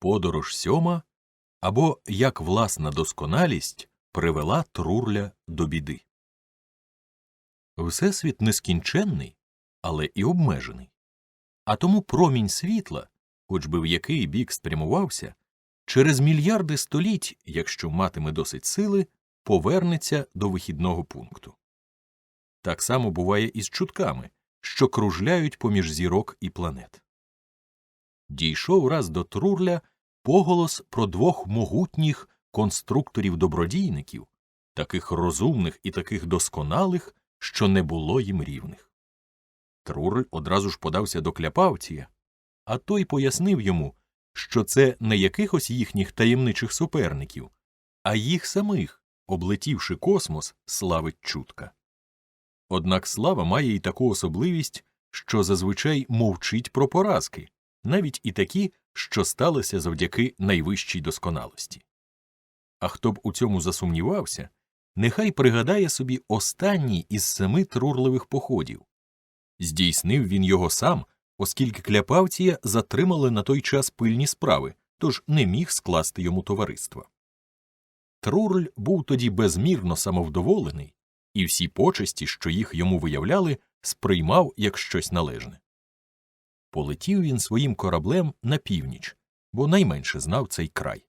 Подорож сьома або як власна досконалість привела Трурля до біди. Всесвіт нескінченний, але і обмежений. А тому промінь світла, хоч би в який бік спрямувався, через мільярди століть, якщо матиме досить сили, повернеться до вихідного пункту. Так само буває і з чутками, що кружляють поміж зірок і планет. Дійшов раз до Трурля поголос про двох могутніх конструкторів-добродійників, таких розумних і таких досконалих, що не було їм рівних. Трурль одразу ж подався до Кляпавція, а той пояснив йому, що це не якихось їхніх таємничих суперників, а їх самих, облетівши космос, славить чутка. Однак слава має і таку особливість, що зазвичай мовчить про поразки, навіть і такі, що сталися завдяки найвищій досконалості. А хто б у цьому засумнівався, нехай пригадає собі останній із семи трурливих походів. Здійснив він його сам, оскільки кляпавція затримали на той час пильні справи, тож не міг скласти йому товариства. Трурль був тоді безмірно самовдоволений, і всі почесті, що їх йому виявляли, сприймав як щось належне. Полетів він своїм кораблем на північ, бо найменше знав цей край.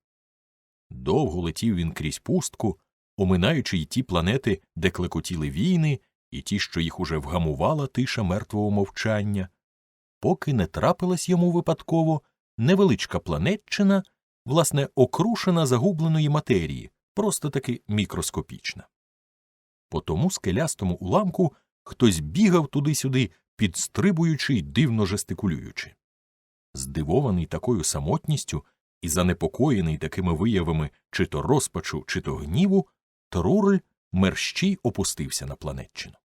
Довго летів він крізь пустку, оминаючи й ті планети, де клекотіли війни, і ті, що їх уже вгамувала тиша мертвого мовчання, поки не трапилась йому випадково невеличка планетчина, власне, окрушена загубленої матерії, просто таки мікроскопічна. По тому скелястому уламку хтось бігав туди-сюди, підстрибуючи й дивно жестикулюючи. Здивований такою самотністю і занепокоєний такими виявами чи то розпачу, чи то гніву, Трурль мерщій опустився на планетчину.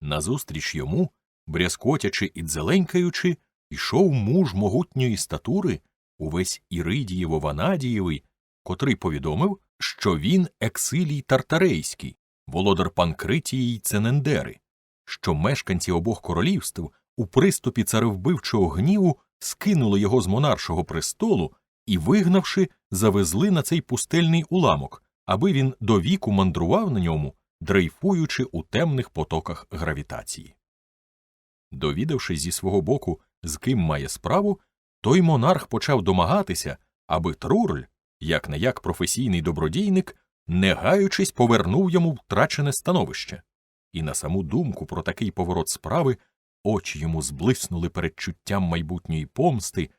Назустріч йому, брязкотячи і дзеленькаючи, йшов муж могутньої статури, увесь Іридієво Ванадієвий, котрий повідомив, що він ексилій тартарейський, володар Панкритії й Ценендери, що мешканці обох королівств у приступі царевбивчого гніву скинули його з монаршого престолу і, вигнавши, завезли на цей пустельний уламок, аби він до віку мандрував на ньому, дрейфуючи у темних потоках гравітації. Довідавшись зі свого боку, з ким має справу, той монарх почав домагатися, аби Трурль, як не як професійний добродійник, не гаючись, повернув йому втрачене становище, і на саму думку про такий поворот справи очі йому зблиснули передчуттям майбутньої помсти,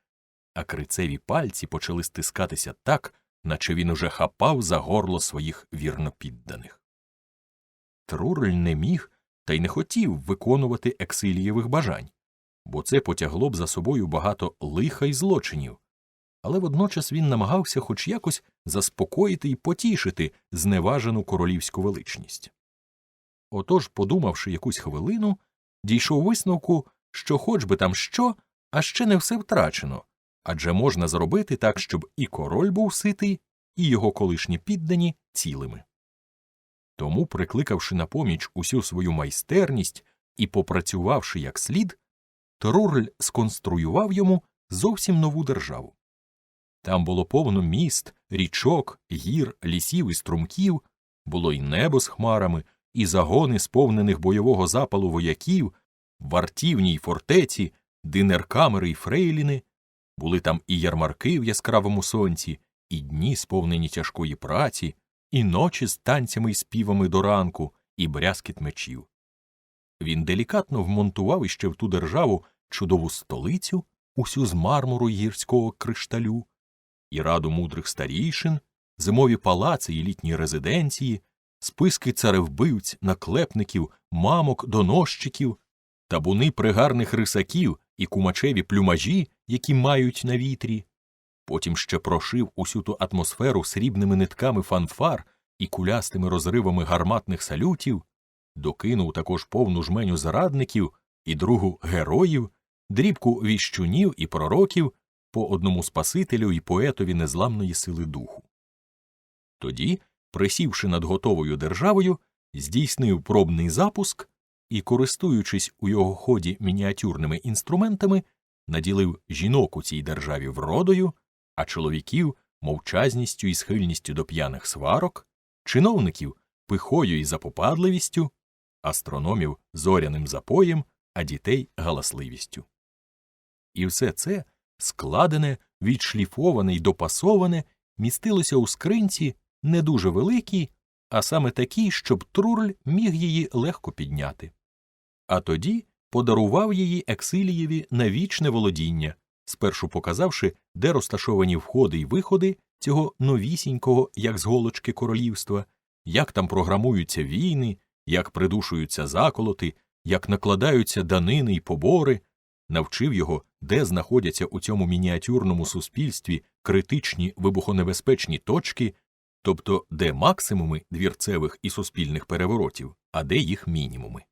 а крицеві пальці почали стискатися так, наче він уже хапав за горло своїх вірнопідданих. Трурль не міг та й не хотів виконувати ексилієвих бажань, бо це потягло б за собою багато лиха й злочинів, але водночас він намагався хоч якось заспокоїти й потішити зневажену королівську величність. Отож, подумавши якусь хвилину, дійшов висновку, що хоч би там що, а ще не все втрачено, адже можна зробити так, щоб і король був ситий, і його колишні піддані цілими. Тому, прикликавши на поміч усю свою майстерність і попрацювавши як слід, Трурль сконструював йому зовсім нову державу. Там було повно міст, річок, гір, лісів і струмків, було й небо з хмарами, і загони сповнених бойового запалу вояків, вартівні й фортеці, динеркамери й фрейліни, були там і ярмарки в яскравому сонці, і дні сповнені тяжкої праці, і ночі з танцями й співами до ранку, і брязкіт мечів. Він делікатно вмонтував іще в ту державу чудову столицю, усю з мармуру й гірського кришталю, і раду мудрих старішин, зимові палаци і літні резиденції, списки царевбивць, наклепників, мамок, доносчиків, табуни пригарних рисаків і кумачеві плюмажі, які мають на вітрі. Потім ще прошив усю ту атмосферу срібними нитками фанфар і кулястими розривами гарматних салютів, докинув також повну жменю зрадників і другу героїв, дрібку віщунів і пророків по одному спасителю і поетові незламної сили духу. Тоді, присівши над готовою державою, здійснив пробний запуск і, користуючись у його ході мініатюрними інструментами, наділив жінок у цій державі вродою, а чоловіків мовчазністю і схильністю до п'яних сварок, чиновників пихою і запопадливістю, астрономів зоряним запоєм, а дітей галасливістю. І все це складене, відшліфоване й допасоване містилося у скринці не дуже великій, а саме такій, щоб Трурль міг її легко підняти. А тоді подарував її Ексилієві на вічне володіння, спершу показавши, де розташовані входи й виходи цього новісінького, як з голочки королівства, як там програмуються війни, як придушуються заколоти, як накладаються данини й побори, навчив його, де знаходяться у цьому мініатюрному суспільстві критичні вибухонебезпечні точки, тобто де максимуми двірцевих і суспільних переворотів, а де їх мінімуми.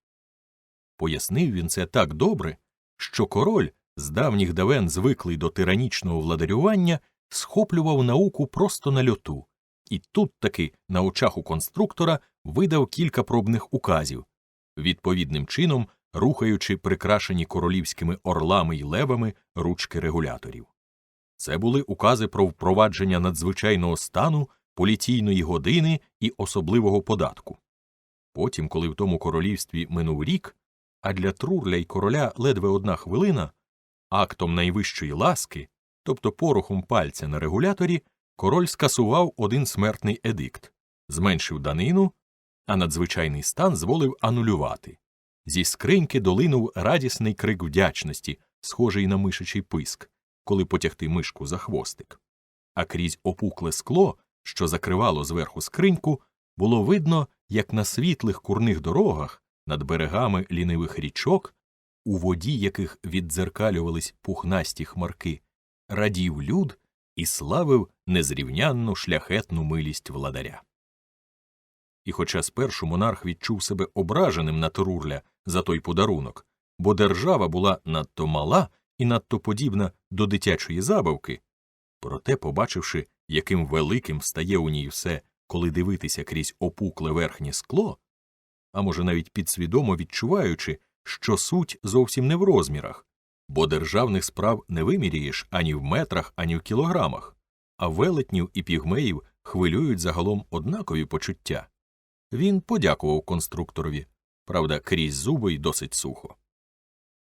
Пояснив він це так добре, що король, з давніх давен звиклий до тиранічного владарювання, схоплював науку просто на льоту, і тут таки на очах у конструктора видав кілька пробних указів, відповідним чином рухаючи прикрашені королівськими орлами й левами ручки регуляторів. Це були укази про впровадження надзвичайного стану, поліційної години і особливого податку. Потім, коли в тому королівстві минув рік, а для трурля й короля ледве одна хвилина, актом найвищої ласки, тобто порохом пальця на регуляторі, король скасував один смертний едикт, зменшив данину, а надзвичайний стан зволив анулювати. Зі скриньки долинув радісний крик вдячності, схожий на мишачий писк, коли потягти мишку за хвостик. А крізь опукле скло, що закривало зверху скриньку, було видно, як на світлих курних дорогах над берегами лінивих річок, у воді яких віддзеркалювались пухнасті хмарки, радів люд і славив незрівнянну шляхетну милість владаря. І хоча спершу монарх відчув себе ображеним на Трурля за той подарунок, бо держава була надто мала і надто подібна до дитячої забавки, проте, побачивши, яким великим стає у ній все, коли дивитися крізь опукле верхнє скло, а може навіть підсвідомо відчуваючи, що суть зовсім не в розмірах, бо державних справ не виміряєш ані в метрах, ані в кілограмах, а велетнів і пігмеїв хвилюють загалом однакові почуття. Він подякував конструкторові, правда, крізь зуби й досить сухо.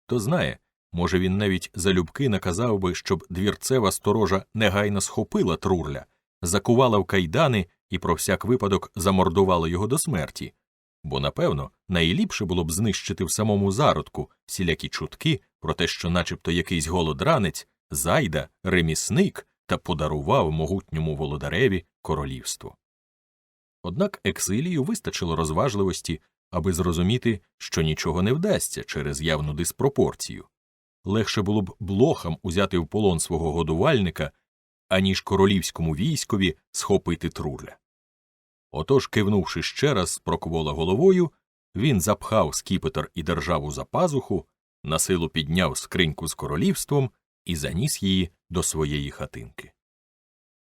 То знає, може, він навіть залюбки наказав би, щоб двірцева сторожа негайно схопила трурля, закувала в кайдани і про всяк випадок замордувала його до смерті, бо, напевно, найліпше було б знищити в самому зародку всілякі чутки про те, що начебто якийсь голодранець, зайда, ремісник та подарував могутньому володареві королівство. Однак Ексилію вистачило розважливості, аби зрозуміти, що нічого не вдасться через явну диспропорцію. Легше було б блохам узяти в полон свого годувальника, аніж королівському військові схопити трурля. Отож, кивнувши ще раз проквола головою, він запхав скіпетр і державу за пазуху, насилу підняв скриньку з королівством і заніс її до своєї хатинки.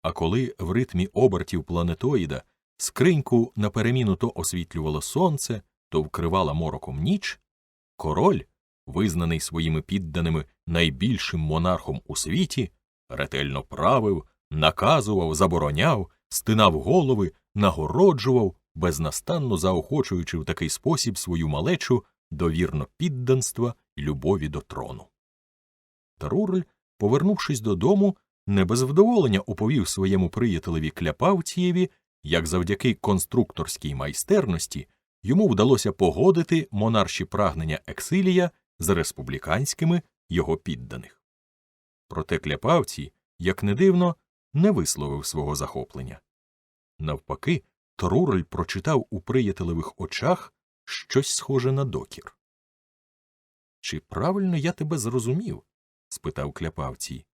А коли в ритмі обертів планетоїда скриньку на переміну то освітлювало сонце, то вкривала мороком ніч, король, визнаний своїми підданими найбільшим монархом у світі, ретельно правив, наказував, забороняв, стинав голови, нагороджував, безнастанно заохочуючи в такий спосіб свою малечу до вірно підданства й любові до трону. Тарурль, повернувшись додому, не без вдоволення оповів своєму приятелеві Кляпавцієві, як завдяки конструкторській майстерності йому вдалося погодити монарші прагнення Ексилія з республіканськими його підданих. Проте Кляпавці, як не дивно, не висловив свого захоплення. Навпаки, Торурль прочитав у приятелевих очах щось схоже на докір. Чи правильно я тебе зрозумів? спитав Кляпавцій.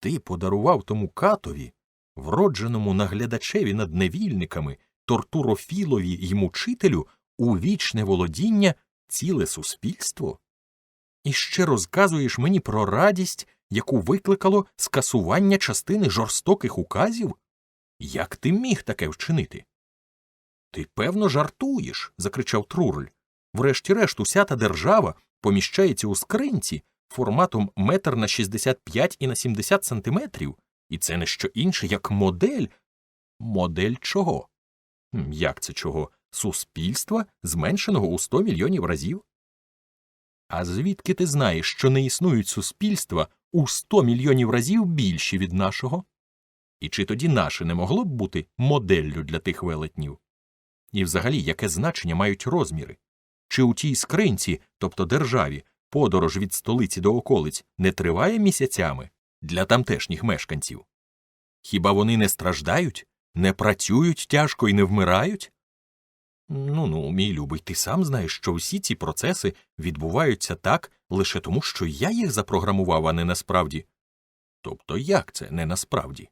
Ти подарував тому катові, вродженому наглядачеві над невільниками, тортурофілові й мучителю у вічне володіння ціле суспільство? І ще розказуєш мені про радість, яку викликало скасування частини жорстоких указів? Як ти міг таке вчинити? Ти певно жартуєш. закричав Трурль. Врешті-решт, уся та держава поміщається у скринці форматом метр на 65 і на 70 сантиметрів, І це не що інше, як модель. Модель чого? Як це чого? Суспільства, зменшеного у 100 мільйонів разів? А звідки ти знаєш, що не існують суспільства у 100 мільйонів разів більші від нашого? І чи тоді наше не могло б бути моделлю для тих велетнів? І взагалі, яке значення мають розміри? Чи у тій скринці, тобто державі, подорож від столиці до околиць не триває місяцями для тамтешніх мешканців? Хіба вони не страждають, не працюють тяжко і не вмирають? Ну ну, мій любий, ти сам знаєш, що всі ці процеси відбуваються так лише тому, що я їх запрограмував, а не насправді. Тобто як це не насправді?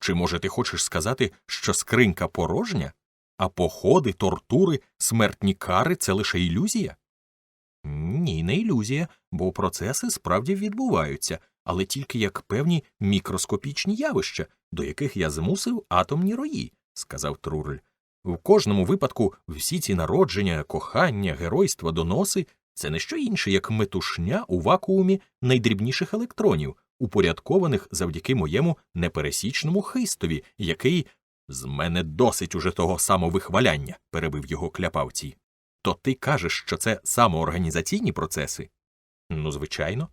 Чи може ти хочеш сказати, що скринька порожня, а походи, тортури, смертні кари це лише ілюзія? Ні, не ілюзія, бо процеси справді відбуваються, але тільки як певні мікроскопічні явища, до яких я змусив атомні рої, сказав Трурель. В кожному випадку всі ці народження, кохання, геройства, доноси це не що інше, як метушня у вакуумі найдрібніших електронів, упорядкованих завдяки моєму непересічному хистові, який з мене досить уже того самовихваляння, перебив його кляпавці. То ти кажеш, що це самоорганізаційні процеси? Ну, звичайно.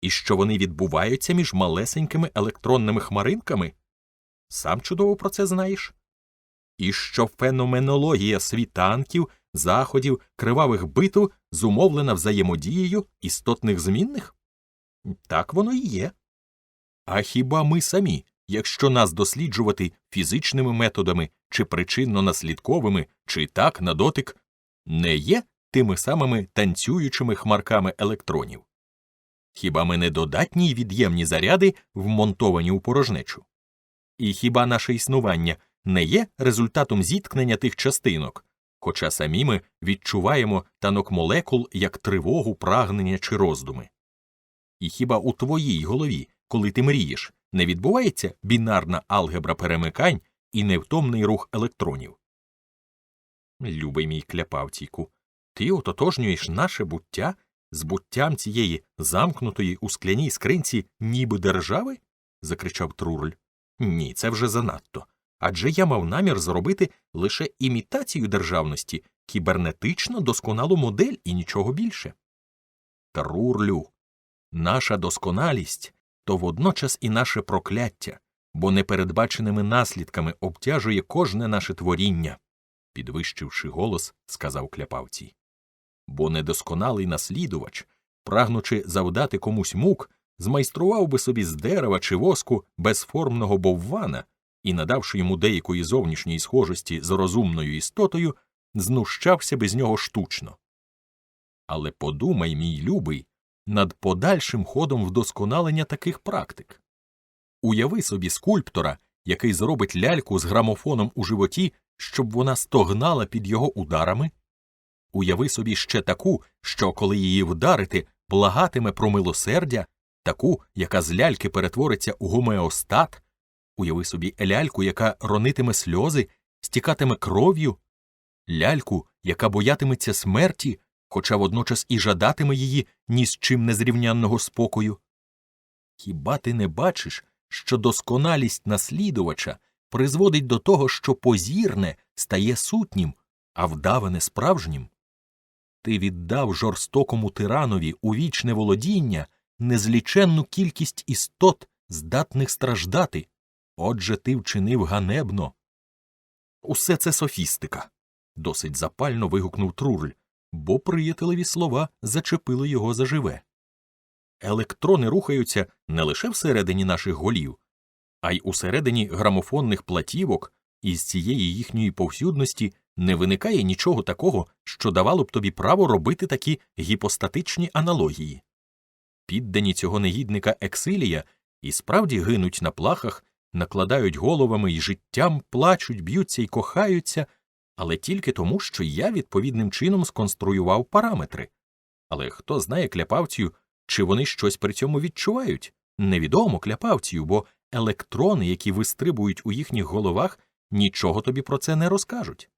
І що вони відбуваються між малесенькими електронними хмаринками? Сам чудово про це знаєш. І що феноменологія світанків, заходів, кривавих битв зумовлена взаємодією істотних змінних? Так воно і є. А хіба ми самі, якщо нас досліджувати фізичними методами чи причинно-наслідковими, чи так на дотик, не є тими самими танцюючими хмарками електронів? Хіба ми не додатні й від'ємні заряди, вмонтовані у порожнечу? І хіба наше існування не є результатом зіткнення тих частинок, хоча самі ми відчуваємо танок молекул як тривогу, прагнення чи роздуми? І хіба у твоїй голові, коли ти мрієш, не відбувається бінарна алгебра перемикань і невтомний рух електронів? Любий мій кляпавтійку, ти ототожнюєш наше буття з буттям цієї замкнутої у скляній скринці ніби держави? закричав Трурель. Ні, це вже занадто. Адже я мав намір зробити лише імітацію державності, кібернетично досконалу модель і нічого більше. Трурлю, наша досконалість то водночас і наше прокляття, бо непередбаченими наслідками обтяжує кожне наше творіння, підвищивши голос, сказав кляпавці. Бо недосконалий наслідувач, прагнучи завдати комусь мук, змайстрував би собі з дерева чи воску безформного боввана і, надавши йому деякої зовнішньої схожості з розумною істотою, знущався би з нього штучно. Але подумай, мій любий, над подальшим ходом вдосконалення таких практик. Уяви собі скульптора, який зробить ляльку з грамофоном у животі, щоб вона стогнала під його ударами. Уяви собі ще таку, що, коли її вдарити, благатиме про милосердя, таку, яка з ляльки перетвориться у гомеостат, уяви собі ляльку, яка ронитиме сльози, стікатиме кров'ю, ляльку, яка боятиметься смерті, хоча водночас і жадатиме її ні з чим незрівнянного спокою. Хіба ти не бачиш, що досконалість наслідувача призводить до того, що позірне стає сутнім, а вдаване справжнім? Ти віддав жорстокому тиранові у вічне володіння незліченну кількість істот, здатних страждати. Отже, ти вчинив ганебно. Усе це софістика. досить запально вигукнув Труль, бо приятелеві слова зачепили його заживе. Електрони рухаються не лише всередині наших голів, а й усередині грамофонних платівок, і з цієї їхньої повсюдності не виникає нічого такого, що давало б тобі право робити такі гіпостатичні аналогії. Піддані цього негідника Ексилія і справді гинуть на плахах, накладають головами і життям, плачуть, б'ються і кохаються, але тільки тому, що я відповідним чином сконструював параметри. Але хто знає кляпавцію, чи вони щось при цьому відчувають? Невідомо кляпавцію, бо електрони, які вистрибують у їхніх головах, нічого тобі про це не розкажуть.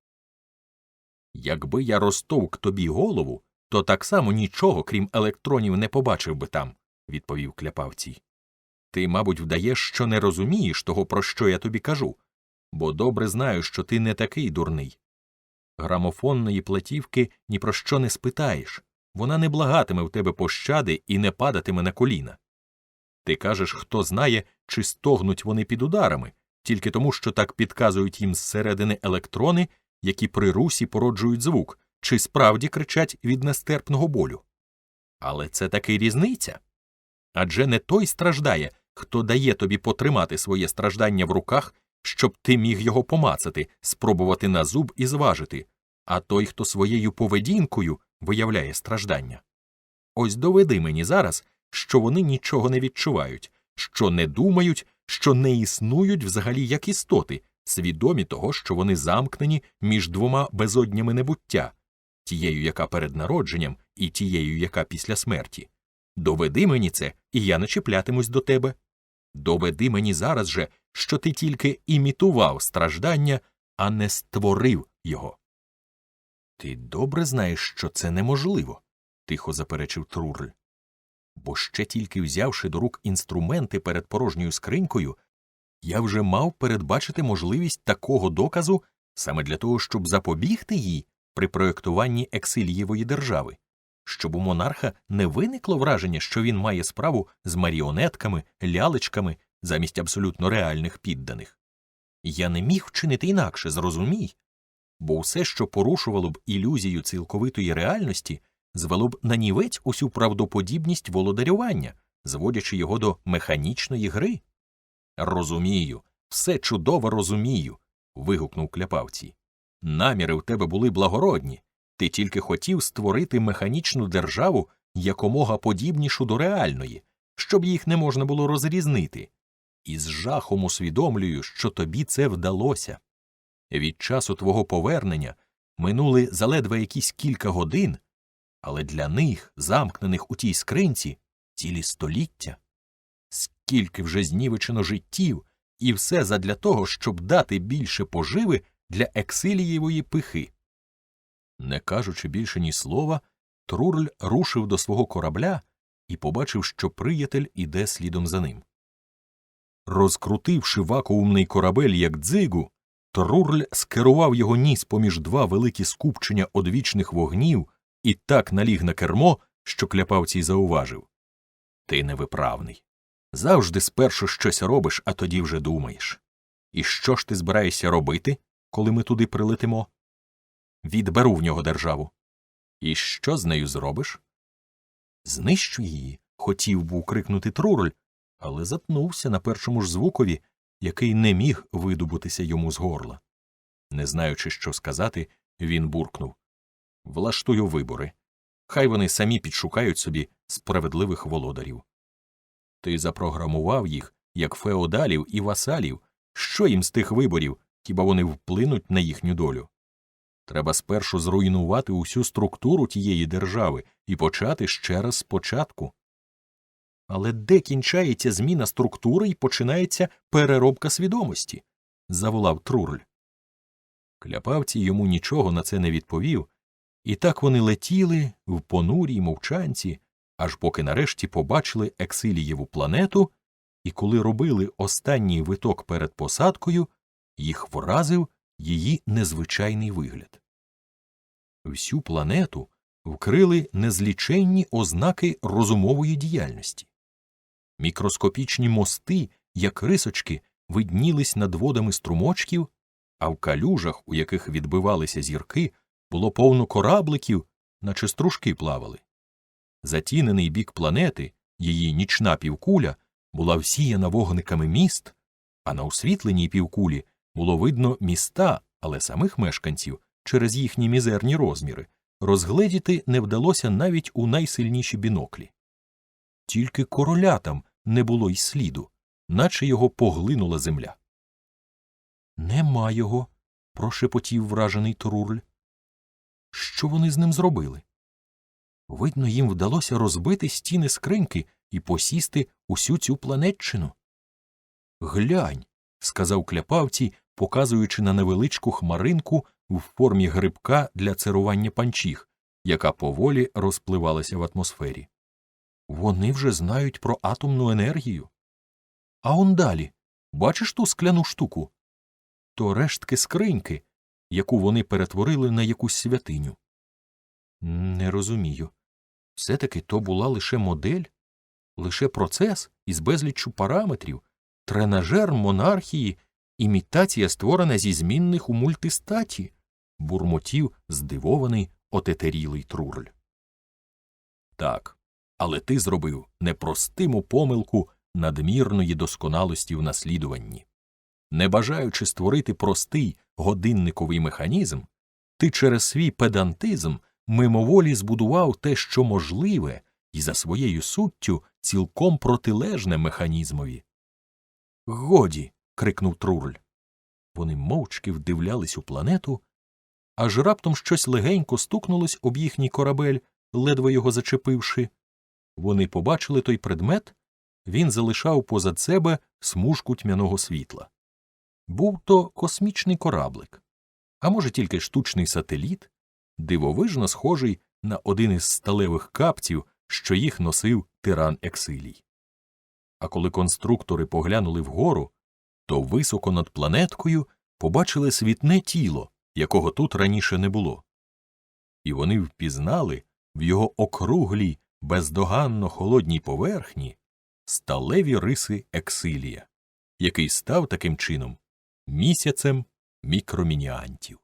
Якби я розтовк тобі голову, то так само нічого, крім електронів, не побачив би там, відповів кляпавцій. Ти, мабуть, вдаєш, що не розумієш того, про що я тобі кажу, бо добре знаю, що ти не такий дурний. Грамофонної платівки ні про що не спитаєш, вона не благатиме в тебе пощади і не падатиме на коліна. Ти кажеш, хто знає, чи стогнуть вони під ударами, тільки тому, що так підказують їм зсередини електрони, які при русі породжують звук, чи справді кричать від нестерпного болю. Але це таки різниця. Адже не той страждає, хто дає тобі потримати своє страждання в руках, щоб ти міг його помацати, спробувати на зуб і зважити, а той, хто своєю поведінкою виявляє страждання. Ось доведи мені зараз, що вони нічого не відчувають, що не думають, що не існують взагалі як істоти, свідомі того, що вони замкнені між двома безоднями небуття, тією, яка перед народженням, і тією, яка після смерті. Доведи мені це, і я не чіплятимусь до тебе. Доведи мені зараз же, що ти тільки імітував страждання, а не створив його. Ти добре знаєш, що це неможливо, тихо заперечив Трурль. Бо ще тільки взявши до рук інструменти перед порожньою скринькою, я вже мав передбачити можливість такого доказу саме для того, щоб запобігти їй при проєктуванні ексилієвої держави, щоб у монарха не виникло враження, що він має справу з маріонетками, лялечками замість абсолютно реальних підданих. Я не міг вчинити інакше, зрозумій, бо все, що порушувало б ілюзію цілковитої реальності, звело б на нівець усю правдоподібність володарювання, зводячи його до механічної гри. Розумію, все чудово розумію. вигукнув кляпавці. Наміри в тебе були благородні. Ти тільки хотів створити механічну державу якомога подібнішу до реальної, щоб їх не можна було розрізнити. І з жахом усвідомлюю, що тобі це вдалося. Від часу твого повернення минули заледве якісь кілька годин, але для них, замкнених у тій скринці, цілі століття. Скільки вже знівечено життів, і все задля того, щоб дати більше поживи для ексилієвої пихи. Не кажучи більше ні слова, Трурль рушив до свого корабля і побачив, що приятель іде слідом за ним. Розкрутивши вакуумний корабель як дзигу, Трурль скерував його ніс поміж два великі скупчення одвічних вогнів і так наліг на кермо, що кляпавцій зауважив Ти невиправний. Завжди спершу щось робиш, а тоді вже думаєш. І що ж ти збираєшся робити, коли ми туди прилетимо? Відберу в нього державу. І що з нею зробиш? Знищу її, хотів був крикнути Трурль, але затнувся на першому ж звукові, який не міг видобутися йому з горла. Не знаючи, що сказати, він буркнув Влаштую вибори. Хай вони самі підшукають собі справедливих володарів. Ти запрограмував їх, як феодалів і васалів. Що їм з тих виборів, хіба вони вплинуть на їхню долю? Треба спершу зруйнувати усю структуру тієї держави і почати ще раз спочатку. Але де кінчається зміна структури і починається переробка свідомості? заволав Трурль. Кляпавці йому нічого на це не відповів, і так вони летіли в понурій мовчанці, аж поки нарешті побачили Ексилієву планету, і коли робили останній виток перед посадкою, їх вразив її незвичайний вигляд. Всю планету вкрили незліченні ознаки розумової діяльності. Мікроскопічні мости, як рисочки, виднілись над водами струмочків, а в калюжах, у яких відбивалися зірки, було повно корабликів, наче стружки плавали. Затінений бік планети, її нічна півкуля, була всіяна вогниками міст, а на освітленій півкулі було видно міста, але самих мешканців через їхні мізерні розміри розгледіти не вдалося навіть у найсильніші біноклі. Тільки королятам не було й сліду, наче його поглинула земля. Нема його. прошепотів вражений Турурль. Що вони з ним зробили? Видно, їм вдалося розбити стіни скриньки і посісти усю цю планетчину. Глянь, сказав кляпавці, показуючи на невеличку хмаринку в формі грибка для церування панчіх, яка поволі розпливалася в атмосфері. Вони вже знають про атомну енергію. А он далі. Бачиш ту скляну штуку? То рештки скриньки, яку вони перетворили на якусь святиню. Не розумію. Все-таки то була лише модель, лише процес із безліччю параметрів, тренажер монархії, імітація створена зі змінних у мультистаті, бурмотів здивований отетерілий трурль. Так, але ти зробив непростиму помилку надмірної досконалості в наслідуванні. Не бажаючи створити простий годинниковий механізм, ти через свій педантизм мимоволі збудував те, що можливе, і за своєю суттю цілком протилежне механізмові. Годі. крикнув Трурль. Вони мовчки вдивлялись у планету, аж раптом щось легенько стукнулось об їхній корабель, ледве його зачепивши. Вони побачили той предмет, він залишав позад себе смужку тьмяного світла. Був то космічний кораблик, а може тільки штучний сателіт, дивовижно схожий на один із сталевих капців, що їх носив тиран Ексилій. А коли конструктори поглянули вгору, то високо над планеткою побачили світне тіло, якого тут раніше не було. І вони впізнали в його округлій, бездоганно холодній поверхні сталеві риси Ексилія, який став таким чином місяцем мікромініантів.